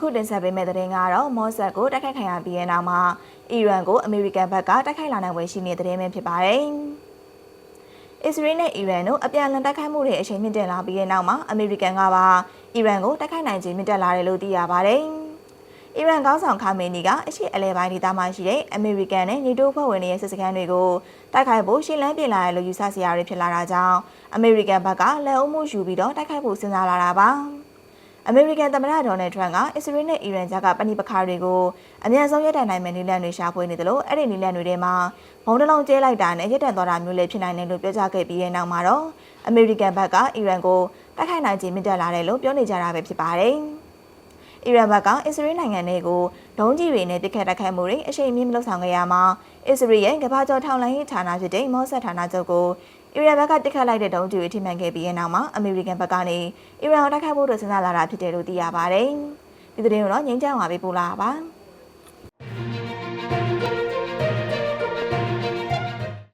အခုတင်ဆက်ပေးမယ့်သတင်းကတော့မော့ဆက်ကိုတိုက်ခိုက်ခံရပြီးတဲ့နောက်မှာအီရန်ကိုအမေရိကန်ဘက်ကတိုက်ခိုက်လာနိုင်ဝယ်ရှိနေတဲ့သတင်းပဲဖြစ်ပါတယ်။အစ္စရေးနဲ့အီရန်တို့အပြန်အလှန်တိုက်ခိုက်မှုတွေအချိန်မြင့်တက်လာပြီးတဲ့နောက်မှာအမေရိကန်ကပါအီရန်ကိုတိုက်ခိုက်နိုင်ခြင်းမြင့်တက်လာတယ်လို့သိရပါတယ်။အီရန်ကောင်းဆောင်ခါမေနီကအရှိအလဲပိုင်းဒေသမှာရှိတဲ့အမေရိကန်နဲ့ညီတိုးဖွဲ့ဝင်တွေရဲ့စစ်စခန်းတွေကိုတိုက်ခိုက်ဖို့ရှင်းလန်းပြင်လာရလို့ယူဆစရာတွေဖြစ်လာတာကြောင့်အမေရိကန်ဘက်ကလက်အုပ်မှုယူပြီးတော့တိုက်ခိုက်ဖို့စဉ်းစားလာတာပါ။ အမေရိကန်သမ္မတဒေါ်နယ်ထရန့်ကအစ္စရေးနဲ့အီရန်ကြားကပဏိပခါတွေကိုအမြန်ဆုံးရပ်တန့်နိုင်မယ့်နည်းလမ်းတွေရှာဖွေနေတယ်လို့အဲ့ဒီနည်းလမ်းတွေထဲမှာဘုံတလုံးကျဲလိုက်တာနဲ့ရပ်တန့်သွားတာမျိုးလည်းဖြစ်နိုင်တယ်လို့ပြောကြားခဲ့ပြီးတဲ့နောက်မှာတော့အမေရိကန်ဘက်ကအီရန်ကိုတိုက်ခိုက်နိုင်ခြင်းမြင့်တက်လာတယ်လို့ပြောနေကြတာပဲဖြစ်ပါတယ်။အီရန်ဘက်ကအစ္စရေးနိုင်ငံတွေကိုဒုံးကြီးတွေနဲ့တိုက်ခတ်တိုက်ခိုက်မှုတွေအရှိန်မြင့်မလုပ်ဆောင်ခဲ့ရမှာ အစ္စရေးရဲ့ကမ္ဘာကျော်ထောက်လှမ်းရေးဌာနဖြစ်တဲ့မော့ဆက်ဌာနချုပ်ကိုအီရန်ဘက်ကတိုက်ခတ်လိုက်တဲ့ဒုံးကြီးတွေထိမှန်ခဲ့ပြီးတဲ့နောက်မှာအမေရိကန်ဘက်ကနေအီရန်ကိုတိုက်ခိုက်ဖို့အတွက်စဉ်းစားလာတာဖြစ်တယ်လို့သိရပါတယ်။ဒီသတင်းကိုတော့ငြိမ်းချမ်းပါပေးပို့လာပါ။